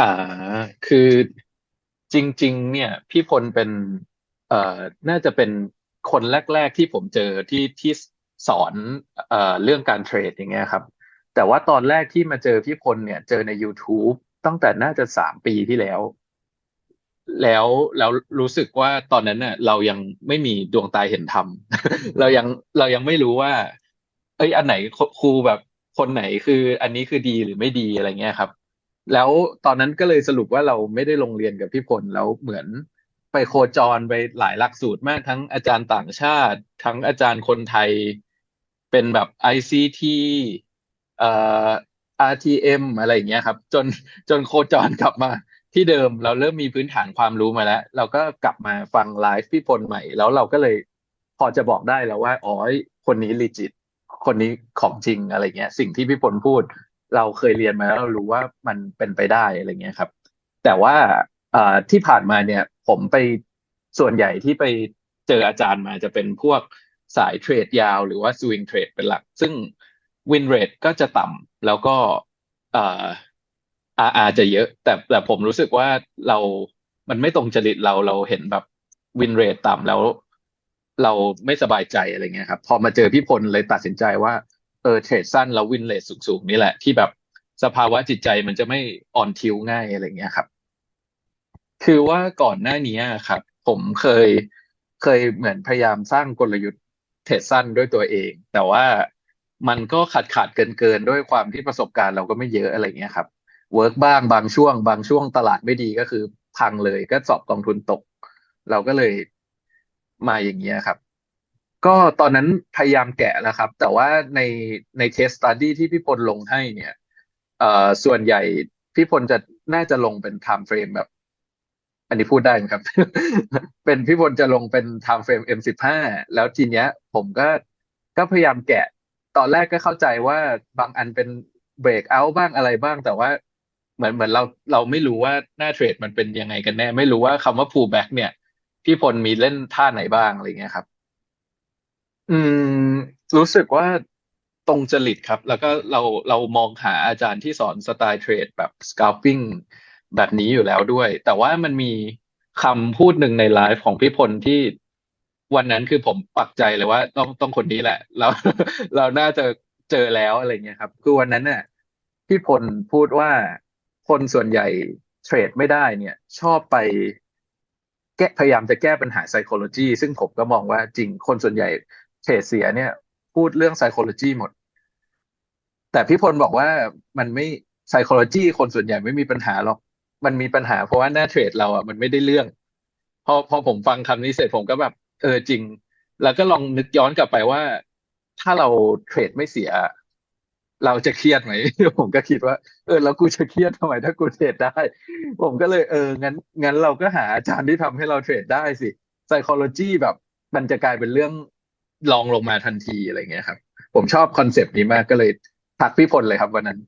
อ่า คือจริง ๆ เนี่ย พี่พลเป็น เอ่อ น่าจะเป็นคนแรก ๆ ที่ผมเจอที่ที่สอนเอ่อเรื่องการเทรดอย่างเงี้ยครับ แต่ว่าตอนแรกที่มาเจอพี่พลเนี่ย เจอใน YouTube ตั้งแต่น่าจะสามปีที่แล้ว แล้วแล้วรู้สึกว่าตอนนั้นเน่ะเรายังไม่มีดวงตาเห็นธรรม เรายังเรายังไม่รู้ว่า เอ้ยอันไหนครูแบบคนไหนคือ อันนี้คือดีหรือไม่ดีอะไรเงี้ยครับ แล้วตอนนั้นก็เลยสรุปว่าเราไม่ได้ลงเรียนกับพี่พลแล้วเหมือนไปโคจรไปหลายหลักสูตรมากทั้งอาจารย์ต่างชาติ ทั้งอาจารย์คนไทย เป็นแบบ ICT เอ่อ RTM อทีเอ็มอะไรอย่างเงี้ยครับ จนจนโคจรกลับมาที่เดิมเราเริ่มมีพื้นฐานความรู้มาแล้ว เราก็กลับมาฟังไลฟ์พี่พลใหม่ แล้วเราก็เลยพอจะบอกได้แล้วว่าอ๋อคนนี้ลีจิต คนนี้ของจริงอะไรเงี้ย สิ่งที่พี่พลพูด เราเคยเรียนมาแล้วเรารู้ว่ามันเป็นไปได้อะไรเงี้ยครับ แต่ว่าที่ผ่านมาเนี่ย ผมไปส่วนใหญ่ที่ไปเจออาจารย์มาจะเป็นพวกสายเทรดยาว หรือว่าสวิงเทรดเป็นหลัก ซึ่งวินเรทก็จะต่ำแล้วก็อาอาจะเยอะ แต่แต่ผมรู้สึกว่าเรา มันไม่ตรงจริตเราเราเห็นแบบวินเรทต่ำแล้ว เราไม่สบายใจอะไรเงี้ยครับ พอมาเจอพี่พลเลยตัดสินใจว่า เออเทรดสั้นแล้ววินเรทสูงๆนี่แหละที่แบบสภาวะจิตใจมันจะไม่อ่อนทิวง่ายอะไรเงี้ยครับ คือว่าก่อนหน้านี้ครับ ผมเคยเคยเหมือนพยายามสร้างกลยุทธ์เทรดสั้นด้วยตัวเอง แต่ว่ามันก็ขาดขาดเกินเกินด้วยความที่ประสบการณ์เราก็ไม่เยอะอะไรเงี้ยครับเวิร์กบ้างบางช่วง บางช่วงตลาดไม่ดีก็คือพังเลยก็สอบกองทุนตก เราก็เลยมาอย่างเงี้ยครับ ก็ตอนนั้นพยายามแกะแล้วครับ แต่ว่าในในเคสตัดดี้ที่พี่พลลงให้เนี่ยเอ่อส่วนใหญ่พี่พลจะน่าจะลงเป็นไทม์เฟรมแบบ อันนี้พูดได้ไหมครับ เป็นพี่พลจะลงเป็นไทม์เฟรม M15 แล้วทีเนี้ย ผมก็ก็พยายามแกะ ตอนแรกก็เข้าใจว่าบางอันเป็นเบรกเอาบ้างอะไรบ้าง แต่ว่าเหมือนเหมือนเราเราไม่รู้ว่าหน้าเทรดมันเป็นยังไงกันแน่ ไม่รู้ว่าคำว่า pullback เนี่ย พี่พลมีเล่นท่าไหนบ้างอะไรเงี้ยครับ อืม รู้สึกว่าตรงจริตครับ แล้วก็เราเรามองหาอาจารย์ที่สอนสไตล์เทรดแบบ scalping แบบนี้อยู่แล้วด้วย แต่ว่ามันมีคำพูดหนึ่งในไลฟ์ของพี่พลที่วันนั้นคือผมปักใจเลยว่า ต้องต้องคนนี้แหละ เราเราน่าจะเจอแล้วอะไรเงี้ยครับ คือวันนั้นเนี่ยพี่พลพูดว่าคนส่วนใหญ่เทรดไม่ได้เนี่ย ชอบไปแก้พยายามจะแก้ปัญหา psychology ซึ่งผมก็มองว่าจริงคนส่วนใหญ่ เทรดเสียเนี่ย พูดเรื่อง psychology หมด แต่พี่พลบอกว่ามันไม่ psychology คนส่วนใหญ่ไม่มีปัญหาหรอก มันมีปัญหาเพราะว่าหน้าเทรดเราอะมันไม่ได้เรื่อง พอพอผมฟังคำนี้เสร็จผมก็แบบ เออจริง แล้วก็ลองนึกย้อนกลับไปว่า ถ้าเราเทรดไม่เสีย เราจะเครียดไหม ผมก็คิดว่า เออแล้วกูจะเครียดทำไมถ้ากูเทรดได้ ผมก็เลยเอองั้นงั้นเราก็หาอาจารย์ที่ทำให้เราเทรดได้สิ psychology แบบมันจะกลายเป็นเรื่อง ลองลงมาทันทีอะไรเงี้ยครับ ผมชอบคอนเซปต์นี้มากก็เลยทักพี่พลเลยครับวันนั้น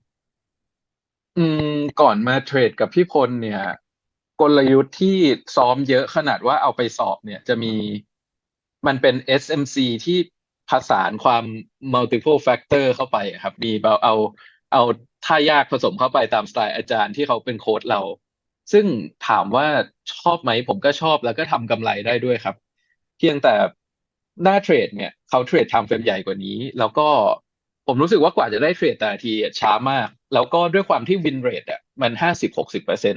อืม ก่อนมาเทรดกับพี่พลเนี่ย กลยุทธ์ที่ซ้อมเยอะขนาดว่าเอาไปสอบเนี่ย จะมีมันเป็น SMC ที่ผสานความ multiple factor เข้าไปครับ มีเอาเอาเอาท่ายากผสมเข้าไปตามสไตล์อาจารย์ที่เขาเป็นโค้ดเรา ซึ่งถามว่าชอบไหมผมก็ชอบแล้วก็ทำกำไรได้ด้วยครับ เพียงแต่ หน้าเทรดเนี่ยเขาเทรดทำเฟรมใหญ่กว่านี้ แล้วก็ผมรู้สึกว่ากว่าจะได้เทรดแต่ทีช้ามาก แล้วก็ด้วยความที่วินเรทอะมันห้าสิบหกสิบเปอร์เซ็น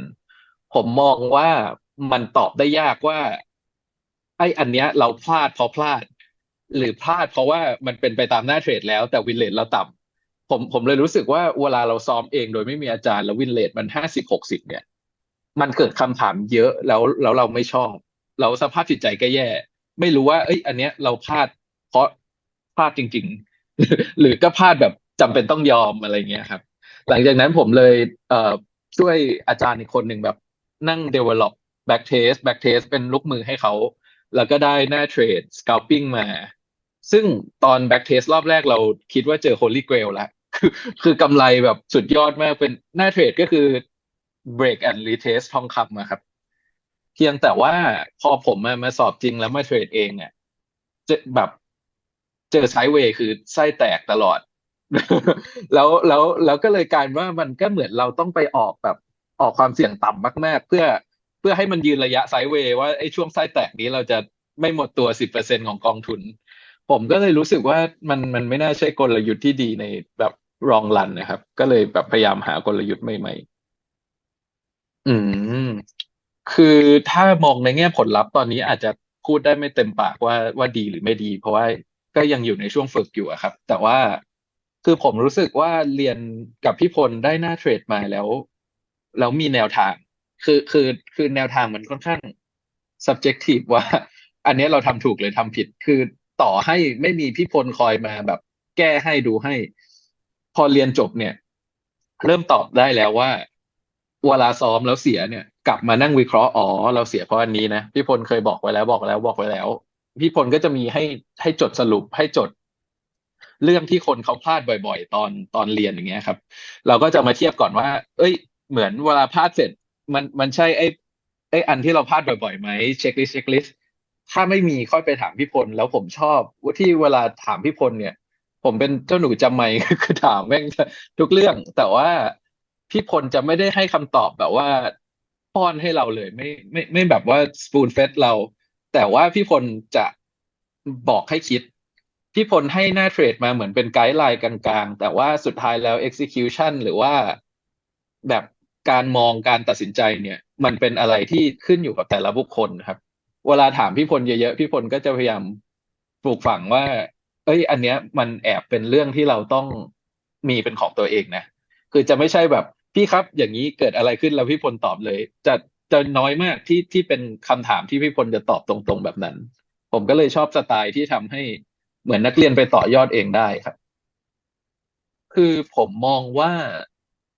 ผมมองว่ามันตอบได้ยากว่า ไอ้อันเนี้ยเราพลาดเพราะพลาด หรือพลาดเพราะว่ามันเป็นไปตามหน้าเทรดแล้วแต่วินเลทเราต่ำผมผมเลยรู้สึกว่าเวลาเราซ้อมเองโดยไม่มีอาจารย์แล้ววินเลทมันห้าสิบหกสิบเนี่ย มันเกิดคำถามเยอะแล้วแล้วเราไม่ชอบเราสภาพจิตใจก็แย่ ไม่รู้ว่า เอ้ย อันเนี้ยเราพลาด เพราะพลาดจริง ๆ หรือก็พลาดแบบจำเป็นต้องยอมอะไรเงี้ยครับ หลังจากนั้นผมเลยเอ่อช่วยอาจารย์อีกคนหนึ่งแบบ นั่ง develop back test back test เป็นลูกมือให้เขา แล้วก็ได้หน้าเทรด scalping มา ซึ่งตอน back test รอบแรกเราคิดว่าเจอ holy grail แล้วคือคือกำไรแบบสุดยอดมากเป็นหน้าเทรดก็คือ break and retest ทองคำนะครับ เพียงแต่ว่าพอผมมามาสอบจริงแล้วมาเทรดเองเนี่ยจะแบบเจอไซด์เวย์คือไส้แตกตลอด แล้วแล้วแล้วก็เลยกลายว่ามันก็เหมือนเราต้องไปออกแบบออกความเสี่ยงต่ำมาก ๆ เพื่อเพื่อให้มันยืนระยะไซด์เวย์ว่าไอ้ช่วงไส้แตกนี้เราจะไม่หมดตัวสิบเปอร์เซ็นของกองทุน ผมก็เลยรู้สึกว่ามันมันไม่น่าใช่กลยุทธ์ที่ดีในแบบรองรันนะครับ ก็เลยแบบพยายามหากลยุทธ์ใหม่ ๆ อืม คือถ้ามองในแง่ผลลัพธ์ตอนนี้อาจจะพูดได้ไม่เต็มปากว่าว่าดีหรือไม่ดี เพราะว่าก็ยังอยู่ในช่วงฝึกอยู่ครับ แต่ว่าคือผมรู้สึกว่าเรียนกับพี่พลได้หน้าเทรดมาแล้วแล้วมีแนวทาง คือคือคือแนวทางมันค่อนข้าง subjective ว่า อันนี้เราทำถูกหรือทำผิด คือต่อให้ไม่มีพี่พลคอยมาแบบ แก้ให้ดูให้ พอเรียนจบเนี่ย เริ่มตอบได้แล้วว่า เวลาซ้อมแล้วเสียเนี่ย กลับมานั่งวิเคราะห์อ๋อเราเสียเพราะอันนี้นะพี่พลเคยบอกไว้แล้วบอกแล้วบอกไว้แล้ว พี่พลก็จะมีให้ให้จดสรุปให้จด เรื่องที่คนเขาพลาดบ่อย ๆ ตอนตอนเรียนอย่างเงี้ยครับ เราก็จะมาเทียบก่อนว่า เอ้ย เหมือนเวลาพลาดเสร็จ มันมันใช่ไอ้ไอ้อันที่เราพลาดบ่อยๆไหมเช็คลิสต์เช็คลิสต์ถ้าไม่มีค่อยไปถามพี่พลแล้วผมชอบที่เวลาถามพี่พลเนี่ย ผมเป็นเจ้าหนูจำไม่คือถามแม่งทุกเรื่อง แต่ว่าพี่พลจะไม่ได้ให้คำตอบแบบว่า ป้อนให้เราเลย ไม่ไม่ไม่แบบว่าสปูนเฟดเรา แต่ว่าพี่พลจะบอกให้คิด พี่พลให้หน้าเทรดมาเหมือนเป็นไกด์ไลน์กลางๆ แต่ว่าสุดท้ายแล้ว execution หรือว่าแบบการมองการตัดสินใจเนี่ย มันเป็นอะไรที่ขึ้นอยู่กับแต่ละบุคคลครับ เวลาถามพี่พลเยอะๆ พี่พลก็จะพยายามปลูกฝังว่า เอ้ย อันเนี้ยมันแอบเป็นเรื่องที่เราต้องมีเป็นของตัวเองนะ คือจะไม่ใช่แบบ พี่ครับอย่างนี้เกิดอะไรขึ้นแล้วพี่พลตอบเลย จะจะน้อยมากที่ที่เป็นคำถามที่พี่พลจะตอบตรงๆแบบนั้น ผมก็เลยชอบสไตล์ที่ทำให้เหมือนนักเรียนไปต่อยอดเองได้ครับ คือผมมองว่า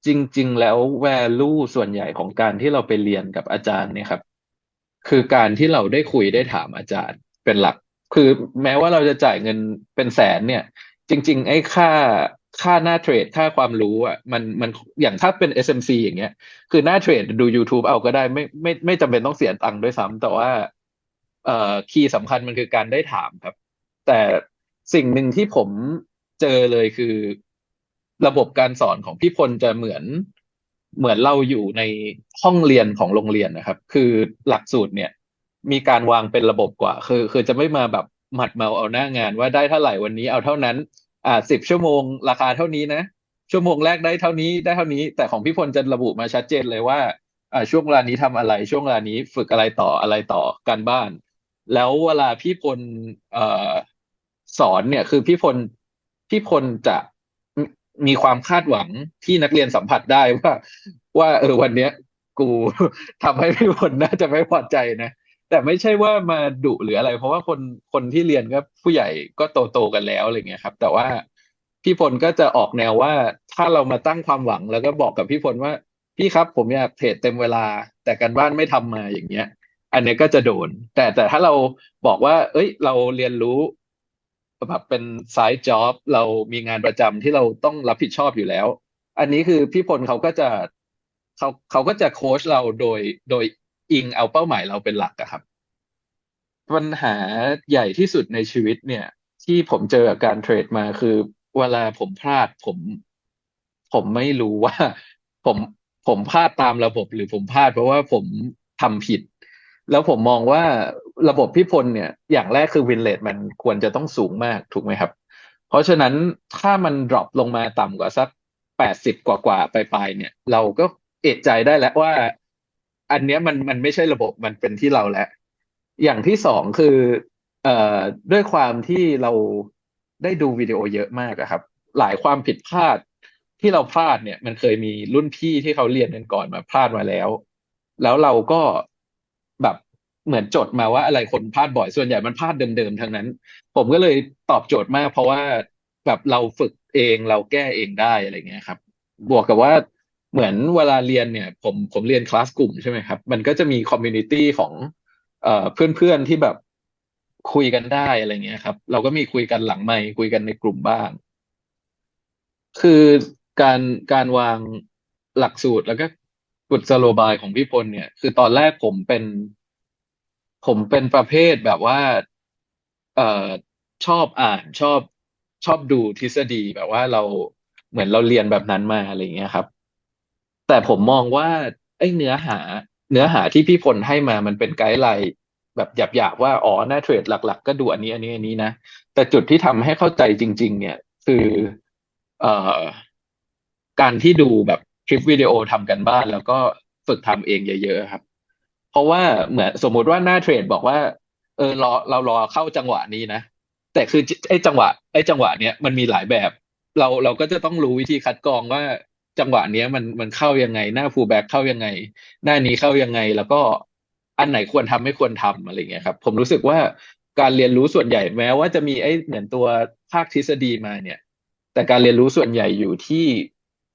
จริง ๆ แล้ว value ส่วนใหญ่ของการที่เราไปเรียนกับอาจารย์เนี่ยครับ คือการที่เราได้คุยได้ถามอาจารย์เป็นหลัก คือแม้ว่าเราจะจ่ายเงินเป็นแสนเนี่ย จริง ๆ ไอ้ค่า ค่าหน้าเทรดค่าความรู้อะมันมันอย่างถ้าเป็น SMC อย่างเงี้ย คือหน้าเทรดดู YouTube เอาก็ได้ไม่ไม่ไม่จำเป็นต้องเสียตังค์ด้วยซ้ำแต่ว่า เอ่อคีย์สำคัญมันคือการได้ถามครับ แต่สิ่งหนึ่งที่ผมเจอเลยคือ ระบบการสอนของพี่พลจะเหมือนเหมือนเราอยู่ในห้องเรียนของโรงเรียนนะครับ คือหลักสูตรเนี่ย มีการวางเป็นระบบกว่า คือ คือจะไม่มาแบบหมัดเมาเอาหน้างานว่าได้เท่าไหร่วันนี้เอาเท่านั้น อ่าสิบชั่วโมงราคาเท่านี้นะ ชั่วโมงแรกได้เท่านี้ได้เท่านี้ แต่ของพี่พลจะระบุมาชัดเจนเลยว่าอ่าช่วงเวลานี้ทำอะไร ช่วงเวลานี้ฝึกอะไรต่ออะไรต่อการบ้าน แล้วเวลาพี่พลเอ่อสอนเนี่ยคือพี่พลพี่พลจะมีความคาดหวังที่นักเรียนสัมผัสได้ว่า ว่าเออวันเนี้ย กูทำให้พี่พลน่าจะไม่พอใจนะ แต่ไม่ใช่ว่ามาดุหรืออะไร เพราะว่าคนคนที่เรียนก็ผู้ใหญ่ก็โตโตกันแล้วอะไรเงี้ยครับ แต่ว่าพี่พลก็จะออกแนวว่าถ้าเรามาตั้งความหวังแล้วก็บอกกับพี่พลว่า พี่ครับผมอยากเทรดเต็มเวลา แต่การบ้านไม่ทำมาอย่างเงี้ย อันนี้ก็จะโดน แต่แต่ถ้าเราบอกว่า เอ้ย เราเรียนรู้แบบเป็นไซด์จ็อบเรามีงานประจำที่เราต้องรับผิดชอบอยู่แล้ว อันนี้คือพี่พลเขาก็จะเขาเขาก็จะโค้ชเราโดยโดย อิงเอาเป้าหมายเราเป็นหลักอะครับ ปัญหาใหญ่ที่สุดในชีวิตเนี่ย ที่ผมเจอกับการเทรดมาคือ เวลาผมพลาดผม ผมไม่รู้ว่า ผมผมพลาดตามระบบ หรือผมพลาดเพราะว่าผมทำผิด แล้วผมมองว่าระบบพี่พลเนี่ย อย่างแรกคือวินเลทมันควรจะต้องสูงมากถูกไหมครับ เพราะฉะนั้นถ้ามันดรอปลงมาต่ำกว่าสักแปดสิบกว่ากว่าไปลายๆเนี่ย เราก็เอะใจได้แล้วว่า อันเนี้ยมันมันไม่ใช่ระบบมันเป็นที่เราแหล้วอย่างที่สองคือ เอ่อด้วยความที่เราได้ดูวิดีโอเยอะมากอะครับ หลายความผิดพลาดที่เราพลาดเนี่ย มันเคยมีรุ่นพี่ที่เขาเรียนกันก่อนมาพลาดมาแล้ว แล้วเราก็แบบเหมือนจดมาว่าอะไรคนพลาดบ่อยส่วนใหญ่มันพลาดเดิมๆทั้งนั้น ผมก็เลยตอบโจทย์มาก เพราะว่าแบบเราฝึกเองเราแก้เองได้อะไรเงี้ยครับ บวกกับว่า เหมือนเวลาเรียนเนี่ยผมผมเรียนคลาสกลุ่มใช่ไหมครับ มันก็จะมีคอมมูนิตี้ของเอ่อเพื่อนๆที่แบบคุยกันได้อะไรเงี้ยครับ เราก็มีคุยกันหลังไมค์คุยกันในกลุ่มบ้าง คือการการวางหลักสูตรแล้วก็กุศโลบายของพี่พลเนี่ย คือตอนแรกผมเป็น ผมเป็นประเภทแบบว่า เอ่อชอบอ่านชอบชอบดูทฤษฎีแบบว่าเราเหมือนเราเรียนแบบนั้นมาอะไรเงี้ยครับ แต่ผมมองว่าไอ้เนื้อหา เนื้อหาที่พี่พลให้มามันเป็นไกด์ไลน์แบบหยาบๆว่าอ๋อหน้าเทรดหลัก ๆ ก็ดูอันนี้อันนี้อันนี้นะ แต่จุดที่ทำให้เข้าใจจริง ๆ เนี่ยคือเอ่อการที่ดูแบบคลิปวิดีโอทำกันบ้าน แล้วก็ฝึกทำเองเยอะๆครับ เพราะว่าเหมือนสมมุติว่าหน้าเทรดบอกว่า เออรอเรารอเข้าจังหวะนี้นะแต่คือไอ้จังหวะไอ้จังหวะเนี้ยมันมีหลายแบบ เราเราก็จะต้องรู้วิธีคัดกรองว่า จังหวะเนี้ยมันมันเข้ายังไง หน้าฟูลแบ็กเข้ายังไง หน้านี้เข้ายังไง แล้วก็อันไหนควรทำไม่ควรทำอะไรเงี้ยครับ ผมรู้สึกว่าการเรียนรู้ส่วนใหญ่แม้ว่าจะมีไอ้เหมือนตัวภาคทฤษฎีมาเนี่ย แต่การเรียนรู้ส่วนใหญ่อยู่ที่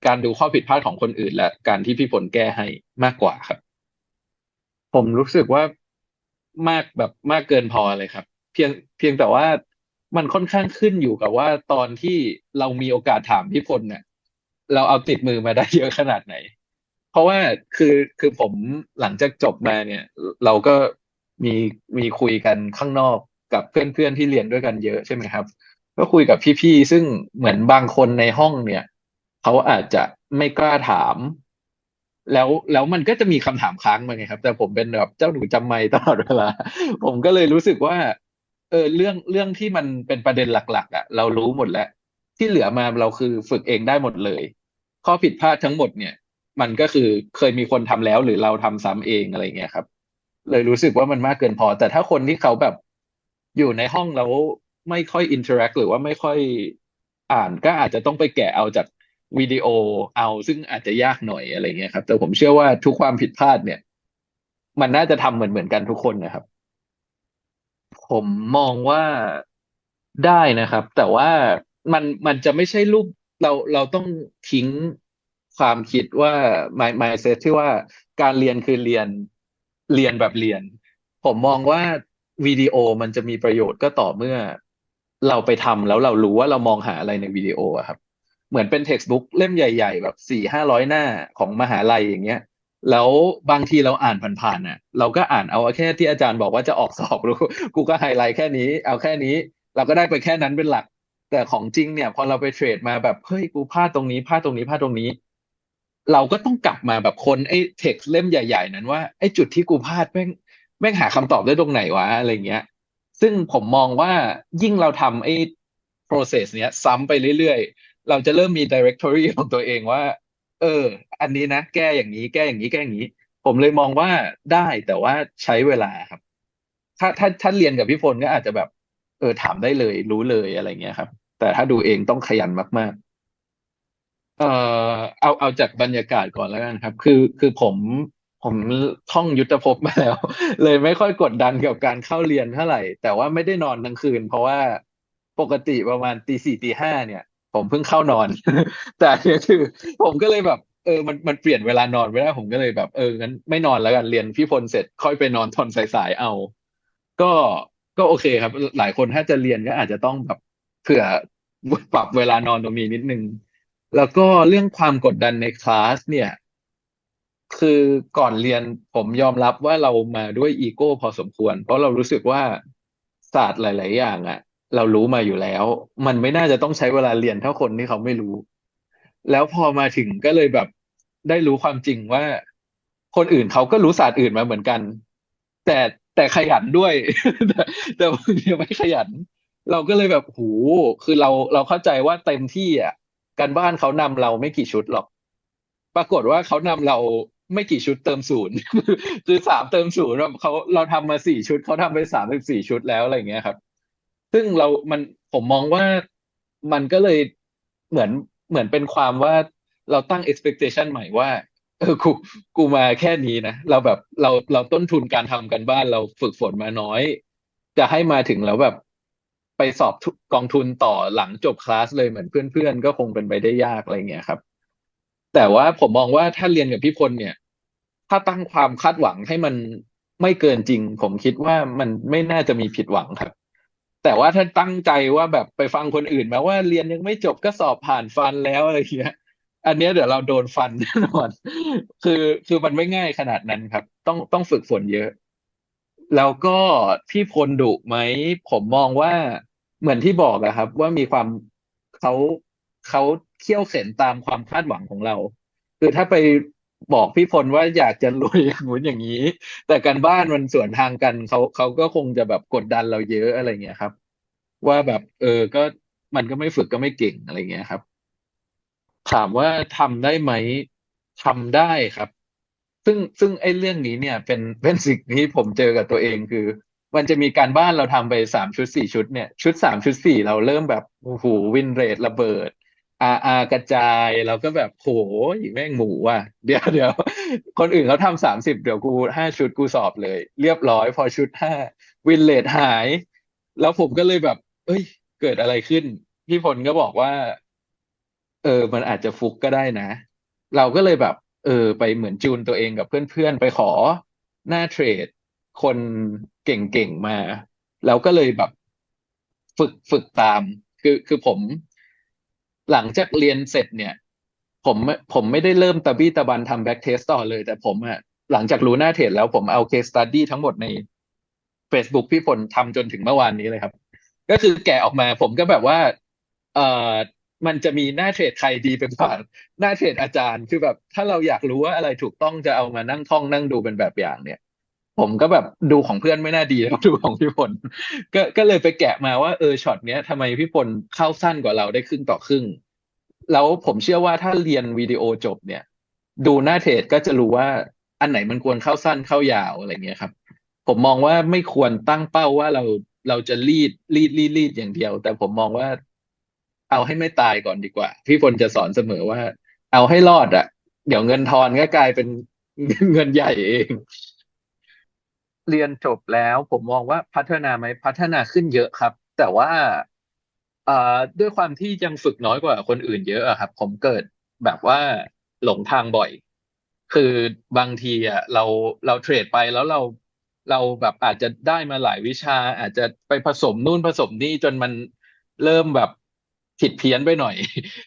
การดูข้อผิดพลาดของคนอื่น และการที่พี่ผลแก้ให้มากกว่าครับ ผมรู้สึกว่ามากแบบมากเกินพอเลยครับ เพียงเพียงแต่ว่ามันค่อนข้างขึ้นอยู่กับว่าตอนที่เรามีโอกาสถามพี่พลเนี่ย เราเอาติดมือมาได้เยอะขนาดไหน เพราะว่าคือคือผมหลังจากจบมาเนี่ย เราก็มีมีคุยกันข้างนอกกับเพื่อนๆที่เรียนด้วยกันเยอะใช่ไหมครับ ก็คุยกับพี่ๆซึ่งเหมือนบางคนในห้องเนี่ยเขาอาจจะไม่กล้าถาม แล้วแล้วมันก็จะมีคำถามค้างมาไงครับ แต่ผมเป็นแบบเจ้าหนูจำไม่ตลอดเวลาผมก็เลยรู้สึกว่า เออเรื่องเรื่องที่มันเป็นประเด็นหลัก ๆอะ เรารู้หมดแล้ว ที่เหลือมาเราคือฝึกเองได้หมดเลย ข้อผิดพลาดทั้งหมดเนี่ย มันก็คือเคยมีคนทำแล้วหรือเราทำซ้ำเองอะไรเงี้ยครับ เลยรู้สึกว่ามันมากเกินพอ แต่ถ้าคนที่เขาแบบอยู่ในห้องแล้วไม่ค่อยอินเทอร์แอคหรือว่าไม่ค่อยอ่านก็อาจจะต้องไปแกะเอาจากวิดีโอเอาซึ่งอาจจะยากหน่อยอะไรเงี้ยครับ แต่ผมเชื่อว่าทุกความผิดพลาดเนี่ย มันน่าจะทำเหมือนเหมือนกันทุกคนนะครับ ผมมองว่าได้นะครับ แต่ว่ามันมันจะไม่ใช่รูป เราเราต้องทิ้งความคิดว่า my mindset ที่ว่าการเรียนคือเรียนเรียนแบบเรียน ผมมองว่าวิดีโอมันจะมีประโยชน์ก็ต่อเมื่อเราไปทำแล้วเรารู้ว่าเรามองหาอะไรในวิดีโอครับ เหมือนเป็น textbook เล่มใหญ่ ๆ แบบสี่ห้าร้อยหน้าของมหาลัยอย่างเงี้ย แล้วบางทีเราอ่านผ่านๆน่ะ เราก็อ่านเอาแค่ที่อาจารย์บอกว่าจะออกสอบรู้ กูก็ไฮไลท์แค่นี้ เอาแค่นี้ เราก็ได้ไปแค่นั้นเป็นหลัก แต่ของจริงเนี่ย พอเราไปเทรดมาแบบเฮ้ยกูพลาดตรงนี้พลาดตรงนี้พลาดตรงนี้ เราก็ต้องกลับมาแบบคนไอ้เท็กซ์เล่มใหญ่ ๆ นั้นว่าไอ้จุดที่กูพลาดแม่งแม่งหาคำตอบได้ตรงไหนวะอะไรเงี้ย ซึ่งผมมองว่ายิ่งเราทำไอ้ process เนี้ย ซ้ำไปเรื่อยๆ เราจะเริ่มมี directory ของตัวเองว่า เออ อันนี้นะ แก้อย่างนี้ แก้อย่างนี้ แก้อย่างนี้ ผมเลยมองว่าได้แต่ว่าใช้เวลาครับ ถ้าถ้าถ้าเรียนกับพี่พลก็อาจจะแบบ เออถามได้เลย รู้เลยอะไรเงี้ยครับ แต่ถ้าดูเองต้องขยันมากๆ เอ่อเอาเอาจากบรรยากาศก่อนแล้วกันครับ คือคือผมผมท่องยุทธภพมาแล้ว เลยไม่ค่อยกดดันกับการเข้าเรียนเท่าไหร่ แต่ว่าไม่ได้นอนทั้งคืน เพราะว่าปกติประมาณตีสี่ตีห้าเนี่ย ผมเพิ่งเข้านอน แต่เนี่ยคือ ผมก็เลยแบบ เออมันมันเปลี่ยนเวลานอนไม่ได้ผมก็เลยแบบเอองั้นไม่นอนแล้วกันเรียนพี่พลเสร็จค่อยไปนอนตอนสายๆเอา ก็ก็โอเคครับ หลายคนถ้าจะเรียนก็อาจจะต้องแบบ เผื่อปรับเวลานอนตรงนี้นิดนึง แล้วก็เรื่องความกดดันในคลาสเนี่ย คือก่อนเรียนผมยอมรับว่าเรามาด้วยอีโก้พอสมควร เพราะเรารู้สึกว่าศาสตร์หลาย ๆ อย่างอะเรารู้มาอยู่แล้ว มันไม่น่าจะต้องใช้เวลาเรียนเท่าคนที่เขาไม่รู้ แล้วพอมาถึงก็เลยแบบได้รู้ความจริงว่า คนอื่นเขาก็รู้ศาสตร์อื่นมาเหมือนกัน แต่แต่ขยันด้วย แต่แต่บางทีไม่ขยัน เราก็เลยแบบโหคือเราเราเข้าใจว่าเต็มที่อะการบ้านเขานำเราไม่กี่ชุดหรอก ปรากฏว่าเขานำเราไม่กี่ชุดเติมศูนย์คือสามเติมศูนย์เขาเราทำมาสี่ชุดเขาทำไปสามสิบสี่ชุดแล้วอะไรเงี้ยครับ ซึ่งเรา มันผมมองว่ามันก็เลยเหมือนเหมือนเป็นความว่าเราตั้ง expectation ใหม่ว่าเออกูกูมาแค่นี้นะเราแบบเราเราต้นทุนการทำกันบ้านเราฝึกฝนมาน้อย จะให้มาถึงแล้วแบบ ไปสอบกองทุนต่อหลังจบคลาสเลยเหมือนเพื่อนๆก็คงเป็นไปได้ยากอะไรเงี้ยครับ แต่ว่าผมมองว่าถ้าเรียนกับพี่พลเนี่ย ถ้าตั้งความคาดหวังให้มันไม่เกินจริง ผมคิดว่ามันไม่น่าจะมีผิดหวังครับแต่ว่าถ้าตั้งใจว่าแบบไปฟังคนอื่นมาว่าเรียนยังไม่จบก็สอบผ่านฟันแล้วอะไรเงี้ย อันเนี้ยเดี๋ยวเราโดนฟันแน่นอน คือคือมันไม่ง่ายขนาดนั้นครับ ต้องต้องฝึกฝนเยอะ แล้วก็พี่พลดุไหม ผมมองว่า เหมือนที่บอกอะครับ ว่ามีความเขาเขาเคี่ยวเข็นตามความคาดหวังของเรา คือถ้าไปบอกพี่พลว่าอยากจะรวยอย่างงู้นอย่างนี้ แต่การบ้านมันสวนทางกันเขาเขาก็คงจะแบบกดดันเราเยอะอะไรเงี้ยครับ ว่าแบบเออก็มันก็ไม่ฝึกก็ไม่เก่งอะไรเงี้ยครับ ถามว่าทำได้ไหมทำได้ครับ ซึ่งซึ่งไอ้เรื่องนี้เนี่ย เป็นเป็นสิ่งที่ผมเจอกับตัวเองคือ มันจะมีการบ้านเราทำไปสามชุดสี่ชุดเนี่ยชุดสามชุดสี่เราเริ่มแบบโอ้โหวินเรทระเบิดอาอากระจายเราก็แบบโหแม่งหมูว่ะเดี๋ยวเดี๋ยวคนอื่นเขาทำสามสิบเดี๋ยวกูห้าชุดกูสอบเลย เรียบร้อยพอชุดห้าวินเรทหาย แล้วผมก็เลยแบบ เอ้ย เกิดอะไรขึ้น พี่พลก็บอกว่า เออ มันอาจจะฟุกก็ได้นะ เราก็เลยแบบ เออ ไปเหมือนจูนตัวเองกับเพื่อนๆ ไปขอหน้าเทรด คน เก่งๆมา แล้วก็เลยแบบ ฝึกฝึกตาม คือคือผม หลังจากเรียนเสร็จเนี่ย ผมผมไม่ได้เริ่มตะบี้ตะบันทำแบ็กเทสต่อเลย แต่ผมอะหลังจากรู้หน้าเทรดแล้วผมเอาเคสตัดดี้ทั้งหมดใน Facebook พี่พลทำจนถึงเมื่อวานนี้เลยครับ ก็คือแกะออกมา ผมก็แบบว่า เออมันจะมีหน้าเทรดใครดีเป็นกว่าหน้าเทรดอาจารย์ คือแบบ ถ้าเราอยากรู้ว่าอะไรถูกต้องจะเอามานั่งท่องนั่งดูเป็นแบบอย่างเนี่ย ผมก็แบบดูของเพื่อนไม่น่าดีแล้วดูของพี่พลก็ก็เลยไปแกะมาว่าเออช็อตเนี้ยทำไมพี่พลเข้าสั้นกว่าเราได้ครึ่งต่อครึ่ง แล้วผมเชื่อว่าถ้าเรียนวิดีโอจบเนี่ย ดูหน้าเทรดก็จะรู้ว่าอันไหนมันควรเข้าสั้นเข้ายาวอะไรเงี้ยครับ ผมมองว่าไม่ควรตั้งเป้าว่าเราเราจะรีดรีดรีดรีดอย่างเดียว แต่ผมมองว่า เอาให้ไม่ตายก่อนดีกว่า พี่พลจะสอนเสมอว่า เอาให้รอดอะ เดี๋ยวเงินทอนก็กลายเป็นเงินใหญ่เอง เรียนจบแล้วผมมองว่าพัฒนาไหมพัฒนาขึ้นเยอะครับ แต่ว่าด้วยความที่ยังฝึกน้อยกว่าคนอื่นเยอะอะครับ ผมเกิดแบบว่าหลงทางบ่อย คือบางทีอะเราเราเทรดไปแล้วเราเราแบบอาจจะได้มาหลายวิชา อาจจะไปผสมนู่นผสมนี่จนมันเริ่มแบบผิดเพี้ยนไปหน่อย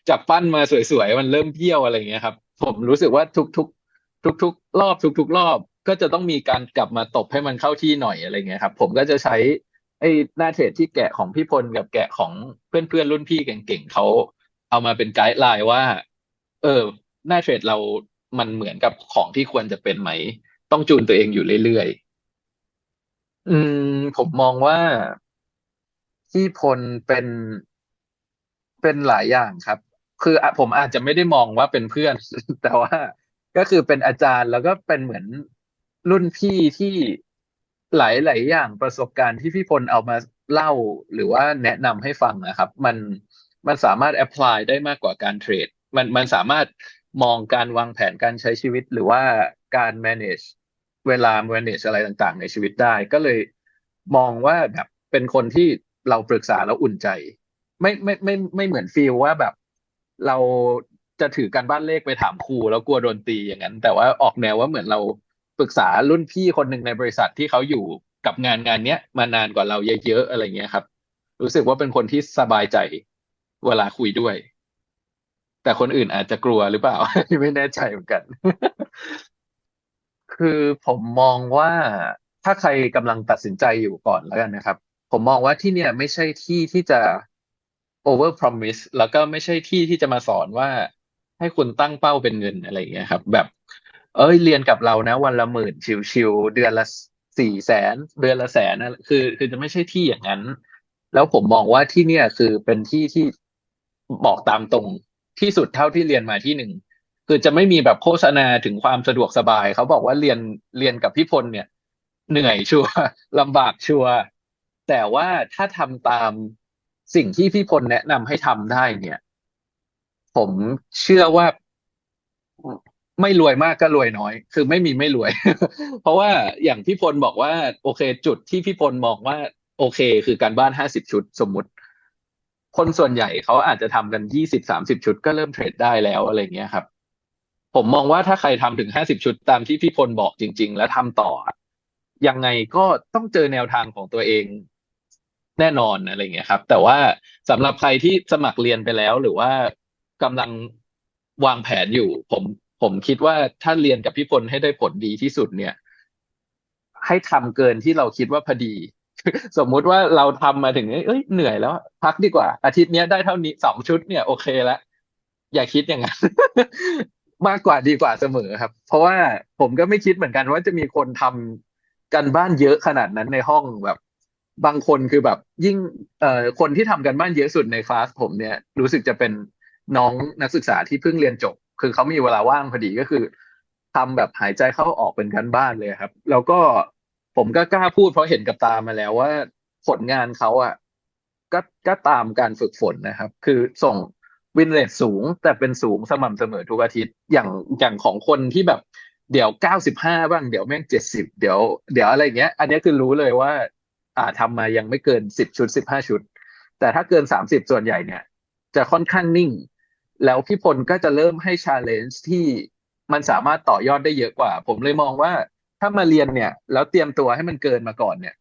จากปั้นมาสวยๆ มันเริ่มเบี้ยวอะไรเงี้ยครับ ผมรู้สึกว่าทุกๆทุกๆรอบทุกๆรอบ ก็จะต้องมีการกลับมาตบให้มันเข้าที่หน่อยอะไรเงี้ยครับ ผมก็จะใช้ไอ้หน้าเทรดที่แกะของพี่พลกับแกะของเพื่อนๆรุ่นพี่เก่งๆเขาเอามาเป็นไกด์ไลน์ว่า เออ หน้าเทรดเรามันเหมือนกับของที่ควรจะเป็นไหม ต้องจูนตัวเองอยู่เรื่อยๆ อืม ผมมองว่าพี่พลเป็นเป็นหลายอย่างครับ คือผมอาจจะไม่ได้มองว่าเป็นเพื่อน แต่ว่าก็คือเป็นอาจารย์แล้วก็เป็นเหมือน รุ่นพี่ที่หลายๆอย่างประสบการณ์ที่พี่พลเอามาเล่าหรือว่าแนะนำให้ฟังนะครับ มันมันสามารถแอพพลายได้มากกว่าการเทรด มันมันสามารถมองการวางแผนการใช้ชีวิต หรือว่าการ manage เวลา manage อะไรต่างๆ ในชีวิตได้ ก็เลยมองว่าแบบเป็นคนที่เราปรึกษาแล้วอุ่นใจ ไม่ไม่ไม่ไม่เหมือนฟีลว่าแบบ เราจะถือการบ้านเลขไปถามครูแล้วกลัวโดนตีอย่างนั้น แต่ว่าออกแนวว่าเหมือนเรา รึกษารุ่นพี่คนหนึ่งในบริษัทที่เขาอยู่กับงานงานเนี้ยมานานกว่าเราเยอะๆอะไรเงี้ยครับ รู้สึกว่าเป็นคนที่สบายใจเวลาคุยด้วย แต่คนอื่นอาจจะกลัวหรือเปล่า ไม่แน่ใจเหมือนกัน คือผมมองว่าถ้าใครกำลังตัดสินใจอยู่ก่อนแล้วกันนะครับ ผมมองว่าที่เนี่ยไม่ใช่ที่ที่จะ over promise แล้วก็ไม่ใช่ที่ที่จะมาสอนว่าให้คุณตั้งเป้าเป็นเงินอะไรอย่างเงี้ยครับ แบบ เอ้ยเรียนกับเรานะ วันละหมื่นชิวๆเดือนละสี่แสนเดือนละแสนนะคือ คือจะไม่ใช่ที่อย่างนั้น แล้วผมมองว่าที่เนี่ยคือเป็นที่ที่บอกตามตรงที่สุดเท่าที่เรียนมาที่หนึ่งคือจะไม่มีแบบโฆษณาถึงความสะดวกสบาย เขาบอกว่าเรียนเรียนกับพี่พลเนี่ย เหนื่อยชัวร์ลำบากชัวร์แต่ว่าถ้าทำตามสิ่งที่พี่พลแนะนำให้ทำได้เนี่ย ผมเชื่อว่า ไม่รวยมากก็รวยน้อย คือไม่มีไม่รวย เพราะว่าอย่างพี่พลบอกว่า โอเค จุดที่พี่พลมองว่า โอเค คือการบ้านห้าสิบชุดสมมติ คนส่วนใหญ่เขาอาจจะทำกันยี่สิบสามสิบชุดก็เริ่มเทรดได้แล้วอะไรเงี้ยครับ ผมมองว่าถ้าใครทำถึงห้าสิบชุดตามที่พี่พลบอกจริง ๆ แล้วทำต่อ ยังไงก็ต้องเจอแนวทางของตัวเองแน่นอนอะไรเงี้ยครับ แต่ว่าสำหรับใครที่สมัครเรียนไปแล้วหรือว่ากำลังวางแผนอยู่ ผม ผมคิดว่าถ้าเรียนกับพี่พลให้ได้ผลดีที่สุดเนี่ย ให้ทำเกินที่เราคิดว่าพอดี สมมุติว่าเราทำมาถึงเอ้ยเหนื่อยแล้ว พักดีกว่า อาทิตย์นี้ได้เท่านี้สองชุดเนี่ยโอเคแล้วอย่าคิดอย่างนั้นมากกว่าดีกว่าเสมอครับ เพราะว่าผมก็ไม่คิดเหมือนกันว่าจะมีคนทำกันบ้านเยอะขนาดนั้นในห้องแบบ บางคนคือแบบยิ่งเอ่อคนที่ทำกันบ้านเยอะสุดในคลาสผมเนี่ย รู้สึกจะเป็นน้องนักศึกษาที่เพิ่งเรียนจบ คือเขามีเวลาว่างพอดีก็คือทำแบบหายใจเข้าออกเป็นกันบ้านเลยครับ แล้วก็ผมก็กล้าพูดเพราะเห็นกับตามาแล้วว่าผลงานเขาอะก็ก็ตามการฝึกฝนนะครับ คือส่งวินเรทสูงแต่เป็นสูงสม่ำเสมอทุกอาทิตย์อย่างอย่างของคนที่แบบเดี๋ยวเก้าสิบห้าบ้างเดี๋ยวแม่งเจ็ดสิบเดี๋ยวเดี๋ยวอะไรเงี้ย อันนี้คือรู้เลยว่า อ่าทำมายังไม่เกินสิบชุดสิบห้าชุด แต่ถ้าเกินสามสิบส่วนใหญ่เนี่ย จะค่อนข้างนิ่ง แล้วพี่พลก็จะเริ่มให้ชาเลนจ์ที่มันสามารถต่อยอดได้เยอะกว่า ผมเลยมองว่าถ้ามาเรียนเนี่ย แล้วเตรียมตัวให้มันเกินมาก่อนเนี่ย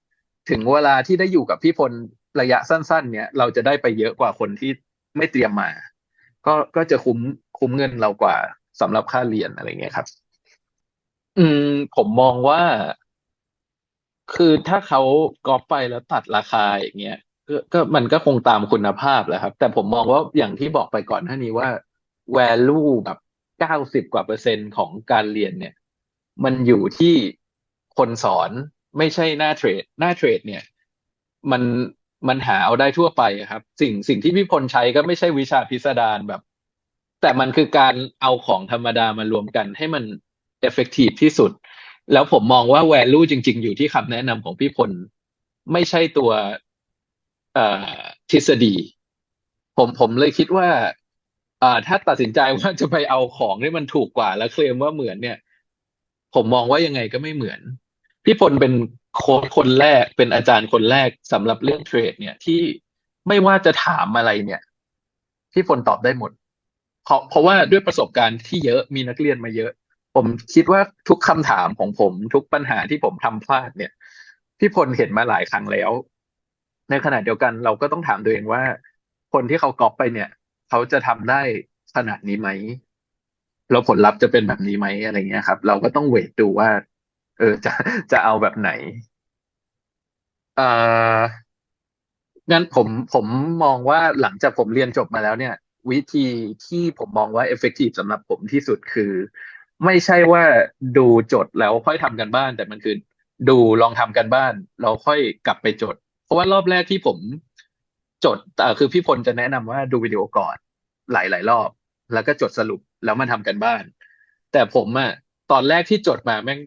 ถึงเวลาที่ได้อยู่กับพี่พลระยะสั้น ๆ เนี่ย เราจะได้ไปเยอะกว่าคนที่ไม่เตรียมมา ก็ก็จะคุ้มคุ้มเงินเรากว่าสำหรับค่าเรียนอะไรเงี้ยครับ อืม ผมมองว่า คือถ้าเขากอปไปแล้วตัดราคาอย่างเงี้ย ก็มันก็คงตามคุณภาพแหละครับ แต่ผมมองว่าอย่างที่บอกไปก่อนหน้านี้ว่า value แบบเก้าสิบกว่าเปอร์เซ็นต์ของการเรียนเนี่ย มันอยู่ที่คนสอนไม่ใช่หน้าเทรด หน้าเทรด เนี่ย มันมันหาเอาได้ทั่วไปครับ สิ่งสิ่งที่พี่พลใช้ก็ไม่ใช่วิชาพิสดารแบบ แต่มันคือการเอาของธรรมดามารวมกันให้มัน effective ที่สุด แล้วผมมองว่า value จริง ๆ อยู่ที่คำแนะนำของพี่พล ไม่ใช่ตัว ทฤษฎี ผมผมเลยคิดว่าอ่าถ้าตัดสินใจว่าจะไปเอาของที่มันถูกกว่า แล้วเคลมว่าเหมือนเนี่ย ผมมองว่ายังไงก็ไม่เหมือน พี่พลเป็นโค้ชคนแรกเป็นอาจารย์คนแรกสำหรับเรื่องเทรด เนี่ยที่ไม่ว่าจะถามอะไรเนี่ย พี่พลตอบได้หมด เพราะเพราะว่าด้วยประสบการณ์ที่เยอะมีนักเรียนมาเยอะ ผมคิดว่าทุกคำถามของผม ทุกปัญหาที่ผมทำพลาดเนี่ย พี่พลเห็นมาหลายครั้งแล้ว ในขณะเดียวกันเราก็ต้องถามตัวเองว่า คนที่เขาก๊อปไปเนี่ย เขาจะทำได้ขนาดนี้ไหมแล้วผลลัพธ์จะเป็นแบบนี้ไหมอะไรเงี้ยครับ เราก็ต้องเวทดูว่า เออจะจะเอาแบบไหนเอ่องั้นผมผมมองว่าหลังจากผมเรียนจบมาแล้วเนี่ย วิธีที่ผมมองว่า effective สำหรับผมที่สุดคือ ไม่ใช่ว่าดูจดแล้วค่อยทำกันบ้าน แต่มันคือ ดูลองทำกันบ้าน เราค่อยกลับไปจด ราะว่ารอบแรกที่ผมจดเอ่อคือพี่พลจะแนะนำว่าดูวิดีโอก่อนหลายหลายรอบ แล้วก็จดสรุปแล้วมาทำกันบ้าน แต่ผมอะตอนแรกที่จดมาแม่ง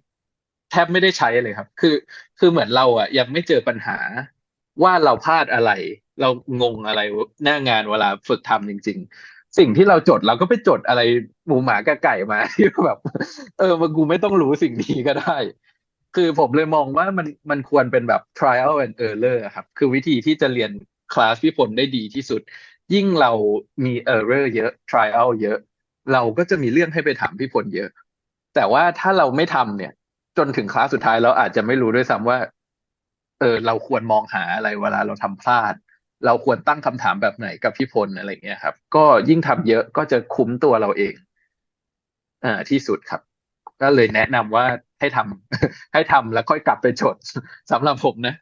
แทบไม่ได้ใช้เลยครับ คือ คือเหมือนเราอะยังไม่เจอปัญหาว่าเราพลาดอะไร เรางงอะไรหน้างานเวลาฝึกทำจริง ๆ สิ่งที่เราจดเราก็ไปจดอะไรหมูหมากบไก่มาที่แบบ เออมันกูไม่ต้องรู้สิ่งนี้ก็ได้ คือผมเลยมองว่ามันมันควรเป็นแบบ trial and error ครับ คือวิธีที่จะเรียนคลาสพี่พลได้ดีที่สุด ยิ่งเรามี error เยอะ trial เยอะ เราก็จะมีเรื่องให้ไปถามพี่พลเยอะ แต่ว่าถ้าเราไม่ทำเนี่ย จนถึงคลาสสุดท้ายเราอาจจะไม่รู้ด้วยซ้ำว่า เออเราควรมองหาอะไรเวลาเราทำพลาด เราควรตั้งคำถามแบบไหนกับพี่พลอะไรเงี้ยครับ ก็ยิ่งทำเยอะก็จะคุ้มตัวเราเองอ่าที่สุดครับ ก็เลยแนะนำว่าให้ทำให้ทำแล้วค่อยกลับไปจดสำหรับผมนะ